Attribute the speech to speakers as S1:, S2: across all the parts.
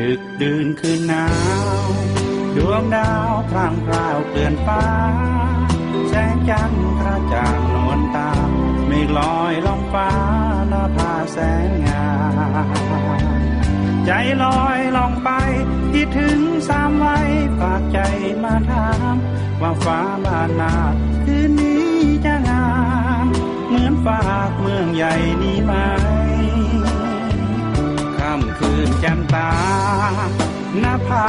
S1: ดึกดื่นคืนหนาว ดวงดาวพรางพราวเกลื่อนฟ้า แสงจันทร์กระจ่างนวลตาเมฆลอยล่องฟ้าหน้าผาแสงงามใจลอยล่องไปที่ถึงสามไว้ฝากใจมาถามว่าฟ้าบ้านนาคืนนี้จะงาม เหมือนฝากเมืองใหญ่นี้ไหมำคืนแจ่มตาหน้าผา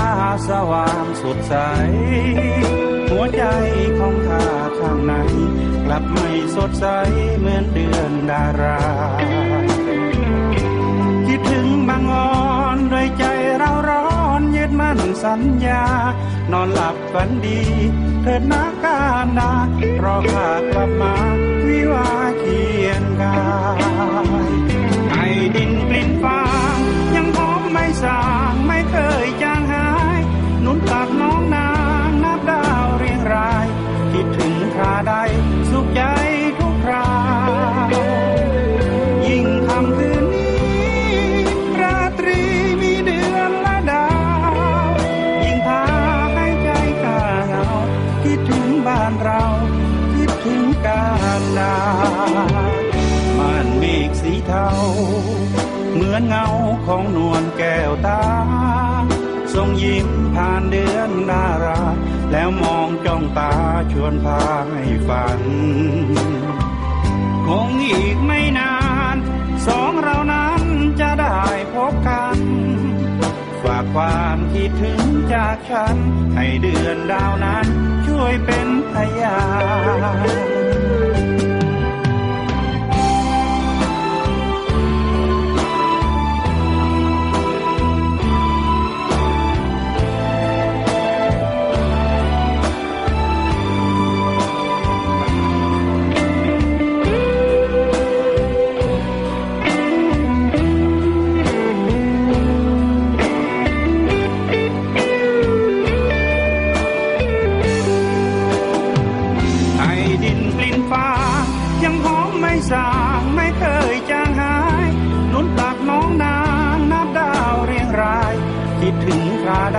S1: สว่างสดใส หัวใจของข้าข้างใน กลับไม่สดใสเหมือนเดือนดารา คิดถึงบางอ่อนด้วยใจเราร้อนยึดมั่นสัญญา นอนหลับฝันดี เถิดนาการดารอข้ากลับมาวิวาเคียงกาย ถึงการดาม่านเมฆสีเทา เหมือนเงาของนวลแก้วตา ทรงยิ้มผ่านเดือนดารา แล้วมองจ้องตาชวนพาให้ฝัน คงอีกไม่นาน สองเรานั้นจะได้พบกันฝากความคิดถึงจากฉัน ให้เดือนดาวนั้น วยเป็นพยาน ถึ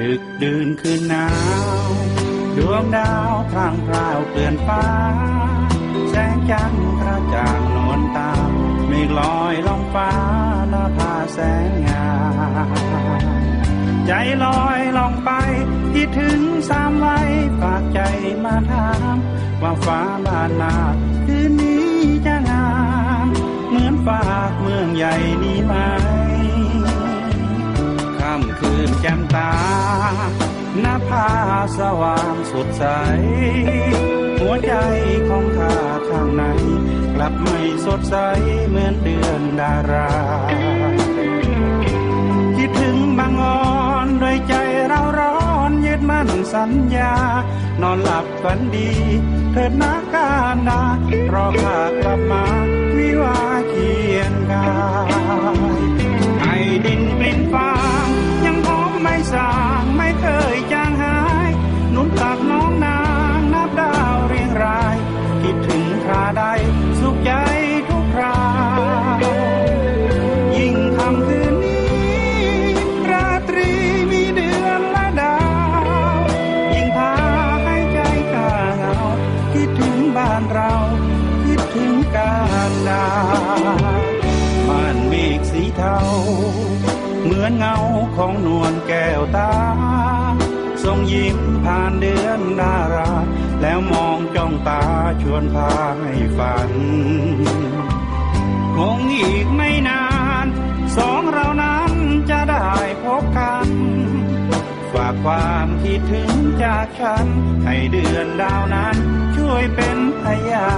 S1: ดึกดื่นคืนหนาว ดวงดาวพรางพราวเกลื่อนฟ้า แสงจันทร์กระจ่างนวลตาเมฆลอยล่องฟ้าหน้าผาแสงงามใจลอยล่องไปที่ถึงสามไว้ฝากใจมาถามว่าฟ้าบ้านนาคืนนี้จะงามเหมือนฝากเมืองใหญ่ คืนแจ่มตาหน้าผาสว่างสดใส หัวใจของข้าข้างในกลับไม่สดใสเหมือนเดือนดาราคิดถึงบางอ่อนด้วยใจเราร้อนยึดมั่นสัญญา นอนหลับฝันดี เถิดนาการดารอข้ากลับมาวิวาเคียงกาย สางไม่เคย นวลแก้วตา ทรงยิ้มผ่านเดือนดารา แล้วมองจ้องตาชวนพาให้ฝัน คงอีกไม่นาน สองเรานั้นจะได้พบกัน ฝากความคิดถึงจากฉัน ให้เดือนดาวนั้นช่วยเป็นพยา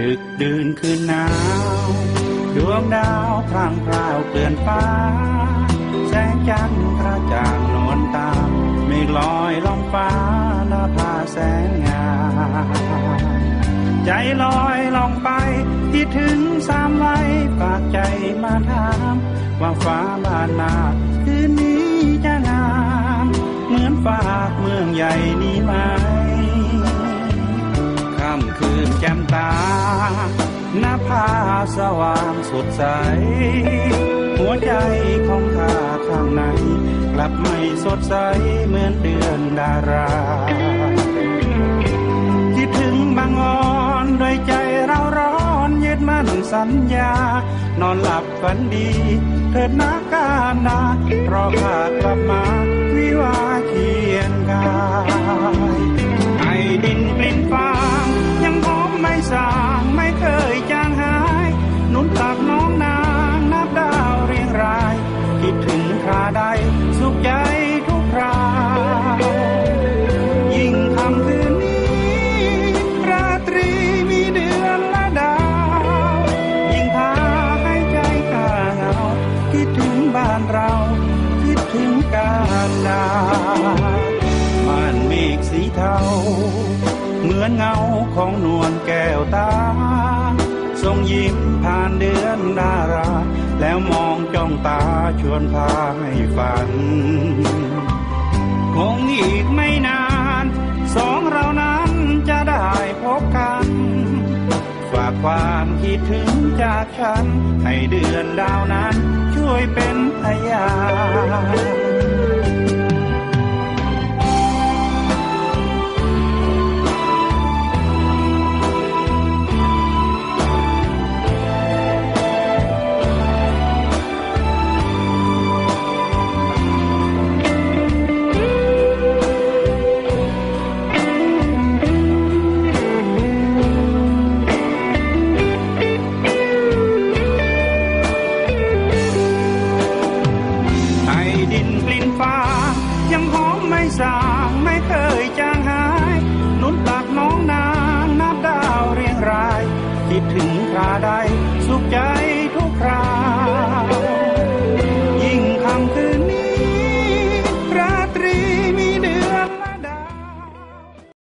S1: ดึกดื่นคืนหนาว ดวงดาวพรางพราวเกลื่อนฟ้า แสงจันทร์กระจ่างนวลตาเมฆลอยล่องฟ้าหน้าผาแสนงามใจลอยล่องไปที่ถึงสามไว้ฝากใจมาถามว่าฟ้าบ้านนาคืนนี้จะงาม เหมือนฝากเมืองใหญ่นี้ สว่างสดใส หัวใจของข้าข้างในกลับไม่สดใสเหมือนเดือนดาราคิดถึงบางอ่อนด้วยใจเราร้อนยึดมั่นสัญญา นอนหลับฝันดี เถิดนักการดารอข้ากลับมาวิวาเคียนกา เงาของนวลแก้วตา ทรงยิ้มผ่านเดือนดารา แล้วมองจ้องตาชวนพาให้ฝัน คงอีกไม่นาน สองเรานั้นจะได้พบกัน ฝากความคิดถึงจากฉัน ให้เดือนดาวนั้นช่วยเป็นพยาน